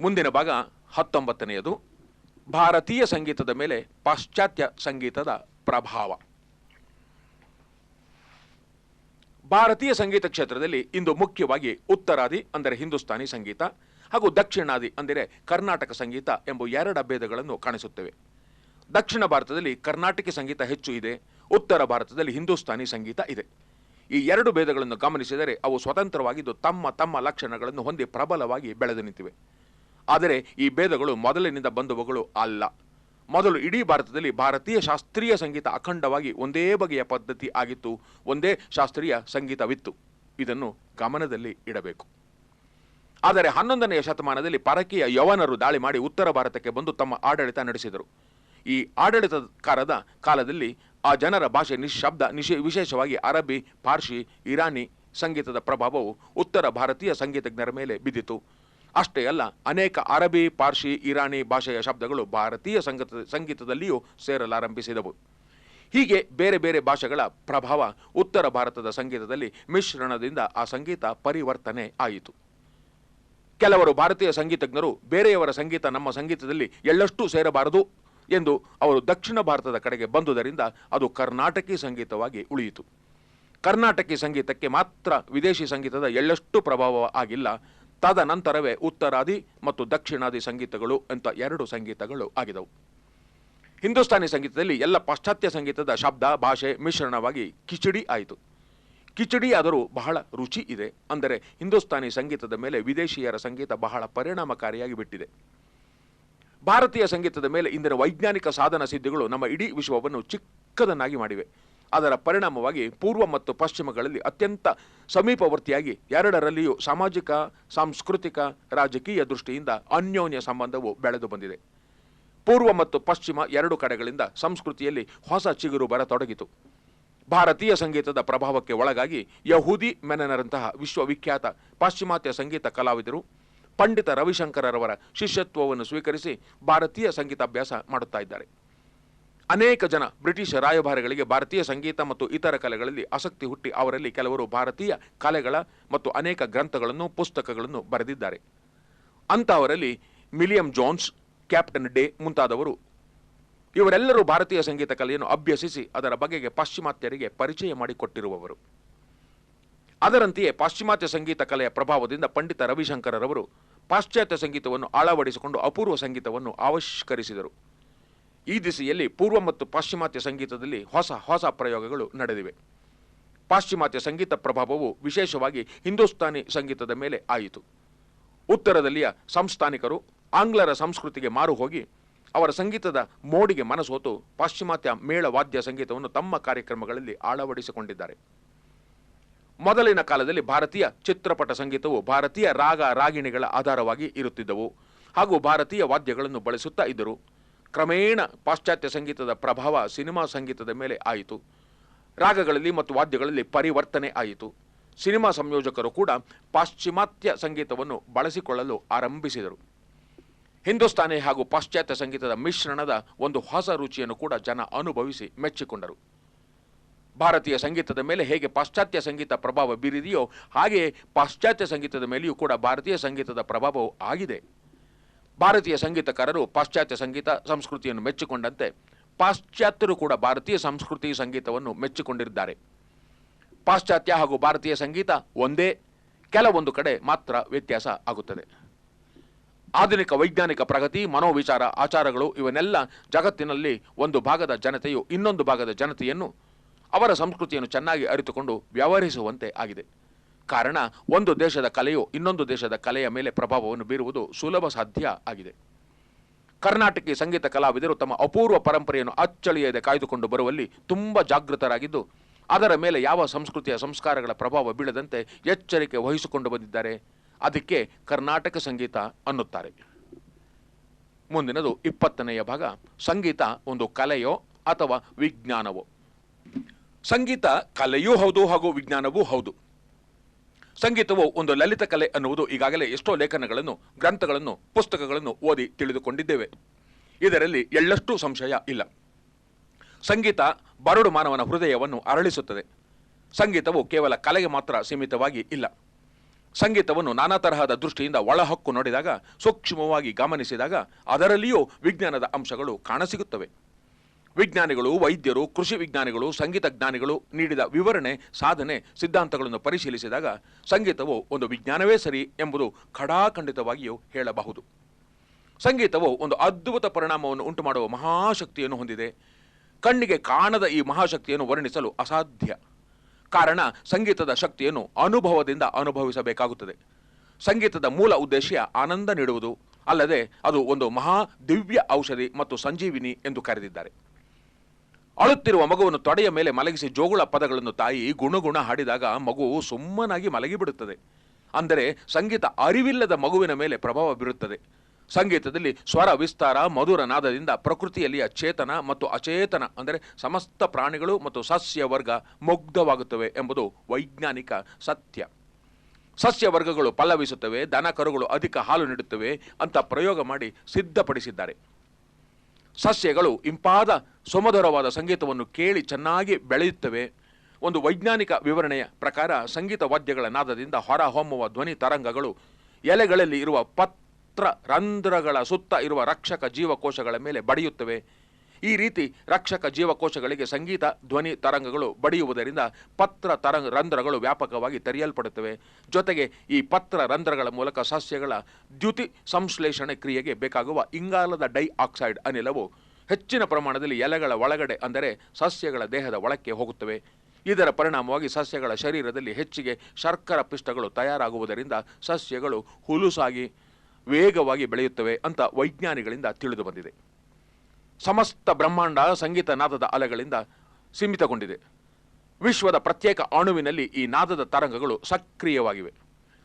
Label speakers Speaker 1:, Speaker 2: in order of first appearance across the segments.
Speaker 1: ಮುಂದಿನ ಭಾಗ ಹತ್ತೊಂಬತ್ತನೆಯದು. ಭಾರತೀಯ ಸಂಗೀತದ ಮೇಲೆ ಪಾಶ್ಚಾತ್ಯ ಸಂಗೀತದ ಪ್ರಭಾವ. ಭಾರತೀಯ ಸಂಗೀತ ಕ್ಷೇತ್ರದಲ್ಲಿ ಇಂದು ಮುಖ್ಯವಾಗಿ ಉತ್ತರಾದಿ ಅಂದರೆ ಹಿಂದೂಸ್ತಾನಿ ಸಂಗೀತ ಹಾಗೂ ದಕ್ಷಿಣಾದಿ ಅಂದರೆ ಕರ್ನಾಟಕ ಸಂಗೀತ ಎಂಬ ಎರಡು ಭೇದಗಳನ್ನು ಕಾಣಿಸುತ್ತೇವೆ. ದಕ್ಷಿಣ ಭಾರತದಲ್ಲಿ ಕರ್ನಾಟಕ ಸಂಗೀತ ಹೆಚ್ಚು ಇದೆ, ಉತ್ತರ ಭಾರತದಲ್ಲಿ ಹಿಂದೂಸ್ತಾನಿ ಸಂಗೀತ ಇದೆ. ಈ ಎರಡು ಭೇದಗಳನ್ನು ಗಮನಿಸಿದರೆ ಅವು ಸ್ವತಂತ್ರವಾಗಿದ್ದು ತಮ್ಮ ತಮ್ಮ ಲಕ್ಷಣಗಳನ್ನು ಹೊಂದಿ ಪ್ರಬಲವಾಗಿ ಬೆಳೆದು ನಿಂತಿವೆ. ಆದರೆ ಈ ಭೇದಗಳು ಮೊದಲಿನಿಂದ ಬಂದವುಗಳು ಅಲ್ಲ. ಮೊದಲು ಇಡೀ ಭಾರತದಲ್ಲಿ ಭಾರತೀಯ ಶಾಸ್ತ್ರೀಯ ಸಂಗೀತ ಅಖಂಡವಾಗಿ ಒಂದೇ ಬಗೆಯ ಪದ್ಧತಿ ಆಗಿತ್ತು, ಒಂದೇ ಶಾಸ್ತ್ರೀಯ ಸಂಗೀತವಿತ್ತು. ಇದನ್ನು ಗಮನದಲ್ಲಿ ಇಡಬೇಕು. ಆದರೆ ಹನ್ನೊಂದನೆಯ ಶತಮಾನದಲ್ಲಿ ಪರಕೀಯ ಯವನರು ದಾಳಿ ಮಾಡಿ ಉತ್ತರ ಭಾರತಕ್ಕೆ ಬಂದು ತಮ್ಮ ಆಡಳಿತ ನಡೆಸಿದರು. ಈ ಆಡಳಿತಕಾರದ ಕಾಲದಲ್ಲಿ ಆ ಜನರ ಭಾಷೆ ನಿಶಬ್ದ ನಿಶೇ, ವಿಶೇಷವಾಗಿ ಅರಬಿ, ಪಾರ್ಸಿ, ಇರಾನಿ ಸಂಗೀತದ ಪ್ರಭಾವವು ಉತ್ತರ ಭಾರತೀಯ ಸಂಗೀತಜ್ಞರ ಮೇಲೆ ಬಿದ್ದಿತು. ಅಷ್ಟೇ ಅಲ್ಲ, ಅನೇಕ ಅರಬಿ, ಪಾರ್ಸಿ, ಇರಾನಿ ಭಾಷೆಯ ಶಬ್ದಗಳು ಭಾರತೀಯ ಸಂಗೀತ, ಸಂಗೀತದಲ್ಲಿಯೂ ಸೇರಲಾರಂಭಿಸಿದವು. ಹೀಗೆ ಬೇರೆ ಬೇರೆ ಭಾಷೆಗಳ ಪ್ರಭಾವ ಉತ್ತರ ಭಾರತದ ಸಂಗೀತದಲ್ಲಿ ಮಿಶ್ರಣದಿಂದ ಆ ಸಂಗೀತ ಪರಿವರ್ತನೆ ಆಯಿತು. ಕೆಲವರು ಭಾರತೀಯ ಸಂಗೀತಜ್ಞರು ಬೇರೆಯವರ ಸಂಗೀತ ನಮ್ಮ ಸಂಗೀತದಲ್ಲಿ ಎಳ್ಳಷ್ಟು ಸೇರಬಾರದು ಎಂದು ಅವರು ದಕ್ಷಿಣ ಭಾರತದ ಕಡೆಗೆ ಬಂದುದರಿಂದ ಅದು ಕರ್ನಾಟಕಿ ಸಂಗೀತವಾಗಿ ಉಳಿಯಿತು. ಕರ್ನಾಟಕಿ ಸಂಗೀತಕ್ಕೆ ಮಾತ್ರ ವಿದೇಶಿ ಸಂಗೀತದ ಎಳ್ಳಷ್ಟು ಪ್ರಭಾವ ಆಗಿಲ್ಲ. ತದನಂತರವೇ ಉತ್ತರಾದಿ ಮತ್ತು ದಕ್ಷಿಣಾದಿ ಸಂಗೀತಗಳು ಅಂತ ಎರಡು ಸಂಗೀತಗಳು ಆಗಿದವು. ಹಿಂದೂಸ್ತಾನಿ ಸಂಗೀತದಲ್ಲಿ ಎಲ್ಲ ಪಾಶ್ಚಾತ್ಯ ಸಂಗೀತದ ಶಬ್ದ, ಭಾಷೆ ಮಿಶ್ರಣವಾಗಿ ಕಿಚಡಿ ಆಯಿತು. ಕಿಚಡಿ ಆದರೂ ಬಹಳ ರುಚಿ ಇದೆ ಅಂದರೆ ಹಿಂದೂಸ್ತಾನಿ ಸಂಗೀತದ ಮೇಲೆ ವಿದೇಶಿಯರ ಸಂಗೀತ ಬಹಳ ಪರಿಣಾಮಕಾರಿಯಾಗಿ ಬಿಟ್ಟಿದೆ. ಭಾರತೀಯ ಸಂಗೀತದ ಮೇಲೆ ಇಂದಿನ ವೈಜ್ಞಾನಿಕ ಸಾಧನ ಸಿದ್ಧಿಗಳು ನಮ್ಮ ಇಡೀ ವಿಶ್ವವನ್ನು ಚಿಕ್ಕದನ್ನಾಗಿ ಮಾಡಿವೆ. ಅದರ ಪರಿಣಾಮವಾಗಿ ಪೂರ್ವ ಮತ್ತು ಪಶ್ಚಿಮಗಳಲ್ಲಿ ಅತ್ಯಂತ ಸಮೀಪವರ್ತಿಯಾಗಿ ಎರಡರಲ್ಲಿಯೂ ಸಾಮಾಜಿಕ, ಸಾಂಸ್ಕೃತಿಕ, ರಾಜಕೀಯ ದೃಷ್ಟಿಯಿಂದ ಅನ್ಯೋನ್ಯ ಸಂಬಂಧವು ಬೆಳೆದು ಬಂದಿದೆ. ಪೂರ್ವ ಮತ್ತು ಪಶ್ಚಿಮ ಎರಡು ಕಡೆಗಳಿಂದ ಸಂಸ್ಕೃತಿಯಲ್ಲಿ ಹೊಸ ಚಿಗುರು ಬರತೊಡಗಿತು. ಭಾರತೀಯ ಸಂಗೀತದ ಪ್ರಭಾವಕ್ಕೆ ಒಳಗಾಗಿ ಯಹೂದಿ ಮೆನನರಂತಹ ವಿಶ್ವವಿಖ್ಯಾತ ಪಾಶ್ಚಿಮಾತ್ಯ ಸಂಗೀತ ಕಲಾವಿದರು ಪಂಡಿತ ರವಿಶಂಕರರವರ ಶಿಷ್ಯತ್ವವನ್ನು ಸ್ವೀಕರಿಸಿ ಭಾರತೀಯ ಸಂಗೀತಾಭ್ಯಾಸ ಮಾಡುತ್ತಾ ಇದ್ದಾರೆ. ಅನೇಕ ಜನ ಬ್ರಿಟಿಷ್ ರಾಯಭಾರಿಗಳಿಗೆ ಭಾರತೀಯ ಸಂಗೀತ ಮತ್ತು ಇತರ ಕಲೆಗಳಲ್ಲಿ ಆಸಕ್ತಿ ಹುಟ್ಟಿ ಅವರಲ್ಲಿ ಕೆಲವರು ಭಾರತೀಯ ಕಲೆಗಳ ಮತ್ತು ಅನೇಕ ಗ್ರಂಥಗಳನ್ನು, ಪುಸ್ತಕಗಳನ್ನು ಬರೆದಿದ್ದಾರೆ. ಅಂಥವರಲ್ಲಿ ಮಿಲಿಯಂ ಜಾನ್ಸ್, ಕ್ಯಾಪ್ಟನ್ ಡೇ ಮುಂತಾದವರು ಇವರೆಲ್ಲರೂ ಭಾರತೀಯ ಸಂಗೀತ ಕಲೆಯನ್ನು ಅಭ್ಯಸಿಸಿ ಅದರ ಬಗೆಗೆ ಪಾಶ್ಚಿಮಾತ್ಯರಿಗೆ ಪರಿಚಯ ಮಾಡಿಕೊಟ್ಟಿರುವವರು. ಅದರಂತೆಯೇ ಪಾಶ್ಚಿಮಾತ್ಯ ಸಂಗೀತ ಕಲೆಯ ಪ್ರಭಾವದಿಂದ ಪಂಡಿತ ರವಿಶಂಕರರವರು ಪಾಶ್ಚಾತ್ಯ ಸಂಗೀತವನ್ನು ಅಳವಡಿಸಿಕೊಂಡು ಅಪೂರ್ವ ಸಂಗೀತವನ್ನು ಆವಿಷ್ಕರಿಸಿದರು. ಈ ದಿಸೆಯಲ್ಲಿ ಪೂರ್ವ ಮತ್ತು ಪಾಶ್ಚಿಮಾತ್ಯ ಸಂಗೀತದಲ್ಲಿ ಹೊಸ ಹೊಸ ಪ್ರಯೋಗಗಳು ನಡೆದಿವೆ. ಪಾಶ್ಚಿಮಾತ್ಯ ಸಂಗೀತ ಪ್ರಭಾವವು ವಿಶೇಷವಾಗಿ ಹಿಂದೂಸ್ತಾನಿ ಸಂಗೀತದ ಮೇಲೆ ಆಯಿತು. ಉತ್ತರದಲ್ಲಿಯ ಸಂಸ್ಥಾನಿಕರು ಆಂಗ್ಲರ ಸಂಸ್ಕೃತಿಗೆ ಮಾರು ಹೋಗಿ ಅವರ ಸಂಗೀತದ ಮೋಡಿಗೆ ಮನಸೋತು ಪಾಶ್ಚಿಮಾತ್ಯ ಮೇಳ ವಾದ್ಯ ಸಂಗೀತವನ್ನು ತಮ್ಮ ಕಾರ್ಯಕ್ರಮಗಳಲ್ಲಿ ಅಳವಡಿಸಿಕೊಂಡಿದ್ದಾರೆ. ಮೊದಲಿನ ಕಾಲದಲ್ಲಿ ಭಾರತೀಯ ಚಿತ್ರಪಟ ಸಂಗೀತವು ಭಾರತೀಯ ರಾಗ ರಾಗಿಣಿಗಳ ಆಧಾರವಾಗಿ ಇರುತ್ತಿದ್ದವು ಹಾಗೂ ಭಾರತೀಯ ವಾದ್ಯಗಳನ್ನು ಬಳಸುತ್ತಾ ಇದ್ದರು. ಕ್ರಮೇಣ ಪಾಶ್ಚಾತ್ಯ ಸಂಗೀತದ ಪ್ರಭಾವ ಸಿನಿಮಾ ಸಂಗೀತದ ಮೇಲೆ ಆಯಿತು. ರಾಗಗಳಲ್ಲಿ ಮತ್ತು ವಾದ್ಯಗಳಲ್ಲಿ ಪರಿವರ್ತನೆ ಆಯಿತು. ಸಿನಿಮಾ ಸಂಯೋಜಕರು ಕೂಡ ಪಾಶ್ಚಿಮಾತ್ಯ ಸಂಗೀತವನ್ನು ಬಳಸಿಕೊಳ್ಳಲು ಆರಂಭಿಸಿದರು. ಹಿಂದೂಸ್ತಾನಿ ಹಾಗೂ ಪಾಶ್ಚಾತ್ಯ ಸಂಗೀತದ ಮಿಶ್ರಣದ ಒಂದು ಹೊಸ ರುಚಿಯನ್ನು ಕೂಡ ಜನ ಅನುಭವಿಸಿ ಮೆಚ್ಚಿಕೊಂಡರು. ಭಾರತೀಯ ಸಂಗೀತದ ಮೇಲೆ ಹೇಗೆ ಪಾಶ್ಚಾತ್ಯ ಸಂಗೀತ ಪ್ರಭಾವ ಬೀರಿದೆಯೋ ಹಾಗೆಯೇ ಪಾಶ್ಚಾತ್ಯ ಸಂಗೀತದ ಮೇಲೆಯೂ ಕೂಡ ಭಾರತೀಯ ಸಂಗೀತದ ಪ್ರಭಾವವು ಆಗಿದೆ. ಭಾರತೀಯ ಸಂಗೀತಕಾರರು ಪಾಶ್ಚಾತ್ಯ ಸಂಗೀತ ಸಂಸ್ಕೃತಿಯನ್ನು ಮೆಚ್ಚಿಕೊಂಡಂತೆ ಪಾಶ್ಚಾತ್ಯರು ಕೂಡ ಭಾರತೀಯ ಸಂಸ್ಕೃತಿ ಸಂಗೀತವನ್ನು ಮೆಚ್ಚಿಕೊಂಡಿದ್ದಾರೆ. ಪಾಶ್ಚಾತ್ಯ ಹಾಗೂ ಭಾರತೀಯ ಸಂಗೀತ ಒಂದೇ, ಕೆಲವೊಂದು ಕಡೆ ಮಾತ್ರ ವ್ಯತ್ಯಾಸ ಆಗುತ್ತದೆ. ಆಧುನಿಕ ವೈಜ್ಞಾನಿಕ ಪ್ರಗತಿ, ಮನೋವಿಚಾರ, ಆಚಾರಗಳು ಇವನ್ನೆಲ್ಲ ಜಗತ್ತಿನಲ್ಲಿ ಒಂದು ಭಾಗದ ಜನತೆಯು ಇನ್ನೊಂದು ಭಾಗದ ಜನತೆಯನ್ನು ಅವರ ಸಂಸ್ಕೃತಿಯನ್ನು ಚೆನ್ನಾಗಿ ಅರಿತುಕೊಂಡು ವ್ಯವಹರಿಸುವಂತೆ ಆಗಿದೆ. ಕಾರಣ ಒಂದು ದೇಶದ ಕಲೆಯು ಇನ್ನೊಂದು ದೇಶದ ಕಲೆಯ ಮೇಲೆ ಪ್ರಭಾವವನ್ನು ಬೀರುವುದು ಸುಲಭ ಸಾಧ್ಯ ಆಗಿದೆ. ಕರ್ನಾಟಕಿ ಸಂಗೀತ ಕಲಾವಿದರು ತಮ್ಮ ಅಪೂರ್ವ ಪರಂಪರೆಯನ್ನು ಅಚ್ಚಳಿಯದೆ ಕಾಯ್ದುಕೊಂಡು ಬರುವಲ್ಲಿ ತುಂಬ ಜಾಗೃತರಾಗಿದ್ದು, ಅದರ ಮೇಲೆ ಯಾವ ಸಂಸ್ಕೃತಿಯ ಸಂಸ್ಕಾರಗಳ ಪ್ರಭಾವ ಬೀಳದಂತೆ ಎಚ್ಚರಿಕೆ ವಹಿಸಿಕೊಂಡು ಬಂದಿದ್ದಾರೆ, ಅದಕ್ಕೆ ಕರ್ನಾಟಕ ಸಂಗೀತ ಅನ್ನುತ್ತಾರೆ. ಮುಂದಿನದು ಇಪ್ಪತ್ತನೆಯ ಭಾಗ, ಸಂಗೀತ ಒಂದು ಕಲೆಯೋ ಅಥವಾ ವಿಜ್ಞಾನವೋ? ಸಂಗೀತ ಕಲೆಯೂ ಹೌದು ಹಾಗೂ ವಿಜ್ಞಾನವೂ ಹೌದು. ಸಂಗೀತವು ಒಂದು ಲಲಿತ ಕಲೆ ಅನ್ನುವುದು ಈಗಾಗಲೇ ಎಷ್ಟೋ ಲೇಖನಗಳನ್ನು, ಗ್ರಂಥಗಳನ್ನು, ಪುಸ್ತಕಗಳನ್ನು ಓದಿ ತಿಳಿದುಕೊಂಡಿದ್ದೇವೆ. ಇದರಲ್ಲಿ ಎಳ್ಳಷ್ಟು ಸಂಶಯ ಇಲ್ಲ. ಸಂಗೀತ ಬರಡು ಮಾನವನ ಹೃದಯವನ್ನು ಅರಳಿಸುತ್ತದೆ. ಸಂಗೀತವು ಕೇವಲ ಕಲೆಗೆ ಮಾತ್ರ ಸೀಮಿತವಾಗಿ ಇಲ್ಲ. ಸಂಗೀತವನ್ನು ನಾನಾ ತರಹದ ದೃಷ್ಟಿಯಿಂದ ಒಳಹಕ್ಕು ನೋಡಿದಾಗ, ಸೂಕ್ಷ್ಮವಾಗಿ ಗಮನಿಸಿದಾಗ ಅದರಲ್ಲಿಯೂ ವಿಜ್ಞಾನದ ಅಂಶಗಳು ಕಾಣಸಿಗುತ್ತವೆ. ವಿಜ್ಞಾನಿಗಳು, ವೈದ್ಯರು, ಕೃಷಿ ವಿಜ್ಞಾನಿಗಳು, ಸಂಗೀತ ಜ್ಞಾನಿಗಳು ನೀಡಿದ ವಿವರಣೆ, ಸಾಧನೆ, ಸಿದ್ಧಾಂತಗಳನ್ನು ಪರಿಶೀಲಿಸಿದಾಗ ಸಂಗೀತವು ಒಂದು ವಿಜ್ಞಾನವೇ ಸರಿ ಎಂಬುದು ಖಡಾಖಂಡಿತವಾಗಿಯೂ ಹೇಳಬಹುದು. ಸಂಗೀತವು ಒಂದು ಅದ್ಭುತ ಪರಿಣಾಮವನ್ನು ಉಂಟುಮಾಡುವ ಮಹಾಶಕ್ತಿಯನ್ನು ಹೊಂದಿದೆ. ಕಣ್ಣಿಗೆ ಕಾಣದ ಈ ಮಹಾಶಕ್ತಿಯನ್ನು ವರ್ಣಿಸಲು ಅಸಾಧ್ಯ. ಕಾರಣ, ಸಂಗೀತದ ಶಕ್ತಿಯನ್ನು ಅನುಭವದಿಂದ ಅನುಭವಿಸಬೇಕಾಗುತ್ತದೆ. ಸಂಗೀತದ ಮೂಲ ಉದ್ದೇಶ ಆನಂದ ನೀಡುವುದು, ಅಲ್ಲದೆ ಅದು ಒಂದು ಮಹಾ ದಿವ್ಯ ಔಷಧಿ ಮತ್ತು ಸಂಜೀವಿನಿ ಎಂದು ಕರೆದಿದ್ದಾರೆ. ಅಳುತ್ತಿರುವ ಮಗುವನ್ನು ತೊಡೆಯ ಮೇಲೆ ಮಲಗಿಸಿ ಜೋಗುಳ ಪದಗಳನ್ನು ತಾಯಿ ಗುಣಗುಣ ಹಾಡಿದಾಗ ಮಗು ಸುಮ್ಮನಾಗಿ ಮಲಗಿಬಿಡುತ್ತದೆ. ಅಂದರೆ ಸಂಗೀತ ಅರಿವಿಲ್ಲದ ಮಗುವಿನ ಮೇಲೆ ಪ್ರಭಾವ ಬೀರುತ್ತದೆ. ಸಂಗೀತದಲ್ಲಿ ಸ್ವರ, ವಿಸ್ತಾರ, ಮಧುರ ನಾದದಿಂದ ಪ್ರಕೃತಿಯಲ್ಲಿಯ ಚೇತನ ಮತ್ತು ಅಚೇತನ, ಅಂದರೆ ಸಮಸ್ತ ಪ್ರಾಣಿಗಳು ಮತ್ತು ಸಸ್ಯ ವರ್ಗ ಮುಗ್ಧವಾಗುತ್ತವೆ ಎಂಬುದು ವೈಜ್ಞಾನಿಕ ಸತ್ಯ. ಸಸ್ಯ ವರ್ಗಗಳು ಪಲ್ಲವಿಸುತ್ತವೆ, ದನ ಕರುಗಳು ಅಧಿಕ ಹಾಲು ನೀಡುತ್ತವೆ ಅಂತ ಪ್ರಯೋಗ ಮಾಡಿ ಸಿದ್ಧಪಡಿಸಿದ್ದಾರೆ. ಸಸ್ಯಗಳು ಇಂಪಾದ ಸುಮಧುರವಾದ ಸಂಗೀತವನ್ನು ಕೇಳಿ ಚೆನ್ನಾಗಿ ಬೆಳೆಯುತ್ತವೆ. ಒಂದು ವೈಜ್ಞಾನಿಕ ವಿವರಣೆಯ ಪ್ರಕಾರ ಸಂಗೀತ ವಾದ್ಯಗಳ ನಾದದಿಂದ ಹೊರ ಹೊಮ್ಮುವ ಧ್ವನಿ ತರಂಗಗಳು ಎಲೆಗಳಲ್ಲಿ ಇರುವ ಪತ್ರ ರಂಧ್ರಗಳ ಸುತ್ತ ಇರುವ ರಕ್ಷಕ ಜೀವಕೋಶಗಳ ಮೇಲೆ ಬಡಿಯುತ್ತವೆ. ಈ ರೀತಿ ರಕ್ಷಕ ಜೀವಕೋಶಗಳಿಗೆ ಸಂಗೀತ, ಧ್ವನಿ ತರಂಗಗಳು ಬಡಿಯುವುದರಿಂದ ಪತ್ರ ತರಂಗ ರಂಧ್ರಗಳು ವ್ಯಾಪಕವಾಗಿ ತೆರೆಯಲ್ಪಡುತ್ತವೆ. ಜೊತೆಗೆ ಈ ಪತ್ರ ರಂಧ್ರಗಳ ಮೂಲಕ ಸಸ್ಯಗಳ ದ್ಯುತಿ ಸಂಶ್ಲೇಷಣೆ ಕ್ರಿಯೆಗೆ ಬೇಕಾಗುವ ಇಂಗಾಲದ ಡೈಆಕ್ಸೈಡ್ ಅನಿಲವು ಹೆಚ್ಚಿನ ಪ್ರಮಾಣದಲ್ಲಿ ಎಲೆಗಳ ಒಳಗಡೆ ಅಂದರೆ ಸಸ್ಯಗಳ ದೇಹದ ಒಳಕ್ಕೆ ಹೋಗುತ್ತವೆ. ಇದರ ಪರಿಣಾಮವಾಗಿ ಸಸ್ಯಗಳ ಶರೀರದಲ್ಲಿ ಹೆಚ್ಚಿಗೆ ಶರ್ಕರ ಪಿಷ್ಟಗಳು ತಯಾರಾಗುವುದರಿಂದ ಸಸ್ಯಗಳು ಹುಲುಸಾಗಿ ವೇಗವಾಗಿ ಬೆಳೆಯುತ್ತವೆ ಅಂತ ವೈಜ್ಞಾನಿಗಳಿಂದ ತಿಳಿದು ಬಂದಿದೆ ಸಮಸ್ತ ಬ್ರಹ್ಮಾಂಡ ಸಂಗೀತ ನಾದದ ಅಲೆಗಳಿಂದ ಸೀಮಿತಗೊಂಡಿದೆ. ವಿಶ್ವದ ಪ್ರತ್ಯೇಕ ಅಣುವಿನಲ್ಲಿ ಈ ನಾದದ ತರಂಗಗಳು ಸಕ್ರಿಯವಾಗಿವೆ.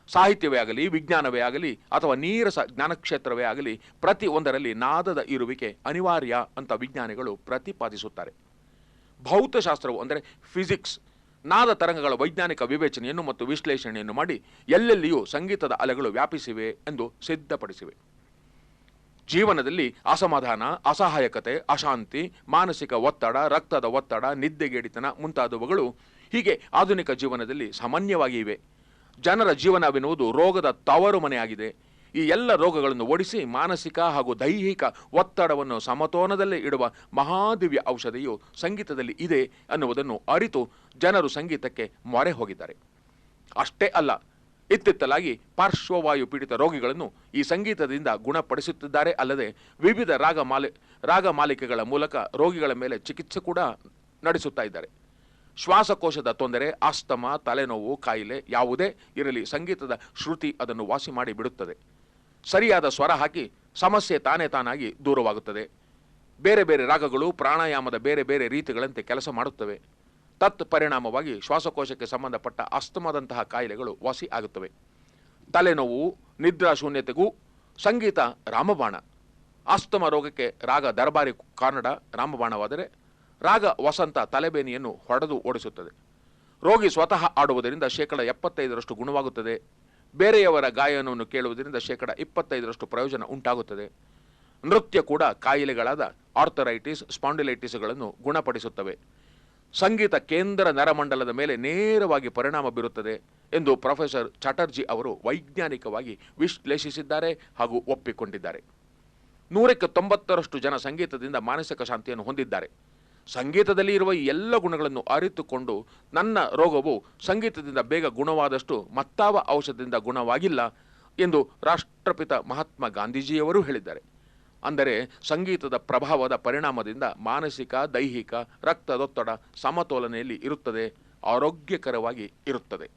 Speaker 1: ಸಾಹಿತ್ಯವೇ ಆಗಲಿ, ವಿಜ್ಞಾನವೇ ಆಗಲಿ, ಅಥವಾ ನೀರಸ ಜ್ಞಾನಕ್ಷೇತ್ರವೇ ಆಗಲಿ, ಪ್ರತಿ ಒಂದರಲ್ಲಿ ನಾದದ ಇರುವಿಕೆ ಅನಿವಾರ್ಯ ಅಂತ ವಿಜ್ಞಾನಿಗಳು ಪ್ರತಿಪಾದಿಸುತ್ತಾರೆ. ಭೌತಶಾಸ್ತ್ರವು ಅಂದರೆ ಫಿಸಿಕ್ಸ್, ನಾದ ತರಂಗಗಳ ವೈಜ್ಞಾನಿಕ ವಿವೇಚನೆಯನ್ನು ಮತ್ತು ವಿಶ್ಲೇಷಣೆಯನ್ನು ಮಾಡಿ ಎಲ್ಲೆಲ್ಲಿಯೂ ಸಂಗೀತದ ಅಲೆಗಳು ವ್ಯಾಪಿಸಿವೆ ಎಂದು ಸಿದ್ಧಪಡಿಸಿವೆ. ಜೀವನದಲ್ಲಿ ಅಸಮಾಧಾನ, ಅಸಹಾಯಕತೆ, ಅಶಾಂತಿ, ಮಾನಸಿಕ ಒತ್ತಡ, ರಕ್ತದ ಒತ್ತಡ, ನಿದ್ದೆಗೇಡಿತನ ಮುಂತಾದವುಗಳು ಹೀಗೆ ಆಧುನಿಕ ಜೀವನದಲ್ಲಿ ಸಾಮಾನ್ಯವಾಗಿ ಇವೆ. ಜನರ ಜೀವನವೆನ್ನುವುದು ರೋಗದ ತವರು ಮನೆಯಾಗಿದೆ. ಈ ಎಲ್ಲ ರೋಗಗಳನ್ನು ಓಡಿಸಿ ಮಾನಸಿಕ ಹಾಗೂ ದೈಹಿಕ ಒತ್ತಡವನ್ನು ಸಮತೋಲನದಲ್ಲೇ ಇಡುವ ಮಹಾದಿವ್ಯ ಔಷಧಿಯು ಸಂಗೀತದಲ್ಲಿ ಇದೆ ಅನ್ನುವುದನ್ನು ಅರಿತು ಜನರು ಸಂಗೀತಕ್ಕೆ ಮೊರೆ ಹೋಗಿದ್ದಾರೆ. ಅಷ್ಟೇ ಅಲ್ಲ ಇತ್ತಿತ್ತಲಾಗಿ ಪಾರ್ಶ್ವವಾಯು ಪೀಡಿತ ರೋಗಿಗಳನ್ನು ಈ ಸಂಗೀತದಿಂದ ಗುಣಪಡಿಸುತ್ತಿದ್ದಾರೆ. ಅಲ್ಲದೆ ವಿವಿಧ ರಾಗ ಮಾಲೆ, ರಾಗ ಮಾಲಿಕೆಗಳ ಮೂಲಕ ರೋಗಿಗಳ ಮೇಲೆ ಚಿಕಿತ್ಸೆ ಕೂಡ ನಡೆಸುತ್ತಾ ಇದ್ದಾರೆ. ಶ್ವಾಸಕೋಶದ ತೊಂದರೆ, ಆಸ್ತಮ, ತಲೆನೋವು, ಕಾಯಿಲೆ ಯಾವುದೇ ಇರಲಿ ಸಂಗೀತದ ಶ್ರುತಿ ಅದನ್ನು ವಾಸಿ ಮಾಡಿ ಬಿಡುತ್ತದೆ. ಸರಿಯಾದ ಸ್ವರ ಹಾಕಿ ಸಮಸ್ಯೆ ತಾನೇ ತಾನಾಗಿ ದೂರವಾಗುತ್ತದೆ. ಬೇರೆ ಬೇರೆ ರಾಗಗಳು ಪ್ರಾಣಾಯಾಮದ ಬೇರೆ ಬೇರೆ ರೀತಿಗಳಂತೆ ಕೆಲಸ ಮಾಡುತ್ತವೆ. ತತ್ ಪರಿಣಾಮವಾಗಿ ಶ್ವಾಸಕೋಶಕ್ಕೆ ಸಂಬಂಧಪಟ್ಟ ಅಸ್ತಮದಂತಹ ಕಾಯಿಲೆಗಳು ವಾಸಿ ಆಗುತ್ತವೆ. ತಲೆನೋವು, ನಿದ್ರಾ ಶೂನ್ಯತೆಗೂ ಸಂಗೀತ ರಾಮಬಾಣ. ಆಸ್ತಮ ರೋಗಕ್ಕೆ ರಾಗ ದರ್ಬಾರಿ ಕಾನಡ ರಾಮಬಾಣವಾದರೆ ರಾಗ ವಸಂತ ತಲೆಬೇನಿಯನ್ನು ಹೊಡೆದು ಓಡಿಸುತ್ತದೆ. ರೋಗಿ ಸ್ವತಃ ಆಡುವುದರಿಂದ ಶೇಕಡ ಎಪ್ಪತ್ತೈದರಷ್ಟು ಗುಣವಾಗುತ್ತದೆ. ಬೇರೆಯವರ ಗಾಯನವನ್ನು ಕೇಳುವುದರಿಂದ ಶೇಕಡ ಇಪ್ಪತ್ತೈದರಷ್ಟು ಪ್ರಯೋಜನ ಉಂಟಾಗುತ್ತದೆ. ನೃತ್ಯ ಕೂಡ ಕಾಯಿಲೆಗಳಾದ ಆರ್ಥರೈಟಿಸ್, ಸ್ಪಾಂಡಿಲೈಟಿಸ್ಗಳನ್ನು ಗುಣಪಡಿಸುತ್ತವೆ. ಸಂಗೀತ ಕೇಂದ್ರ ನರಮಂಡಲದ ಮೇಲೆ ನೇರವಾಗಿ ಪರಿಣಾಮ ಬೀರುತ್ತದೆ ಎಂದು ಪ್ರೊಫೆಸರ್ ಚಟರ್ಜಿ ಅವರು ವೈಜ್ಞಾನಿಕವಾಗಿ ವಿಶ್ಲೇಷಿಸಿದ್ದಾರೆ ಹಾಗೂ ಒಪ್ಪಿಕೊಂಡಿದ್ದಾರೆ. ನೂರಕ್ಕೆ ತೊಂಬತ್ತರಷ್ಟು ಜನ ಸಂಗೀತದಿಂದ ಮಾನಸಿಕ ಶಾಂತಿಯನ್ನು ಹೊಂದಿದ್ದಾರೆ. ಸಂಗೀತದಲ್ಲಿ ಇರುವ ಈ ಎಲ್ಲ ಗುಣಗಳನ್ನು ಅರಿತುಕೊಂಡು ನನ್ನ ರೋಗವು ಸಂಗೀತದಿಂದ ಬೇಗ ಗುಣವಾದಷ್ಟು ಮತ್ತಾವ ಔಷಧದಿಂದ ಗುಣವಾಗಿಲ್ಲ ಎಂದು ರಾಷ್ಟ್ರಪಿತ ಮಹಾತ್ಮ ಗಾಂಧೀಜಿಯವರು ಹೇಳಿದ್ದಾರೆ. ಅಂದರೆ ಸಂಗೀತದ ಪ್ರಭಾವದ ಪರಿಣಾಮದಿಂದ ಮಾನಸಿಕ ದೈಹಿಕ ರಕ್ತದೊತ್ತಡ ಸಮತೋಲನೆಯಲ್ಲಿ ಇರುತ್ತದೆ ಆರೋಗ್ಯಕರವಾಗಿ ಇರುತ್ತದೆ.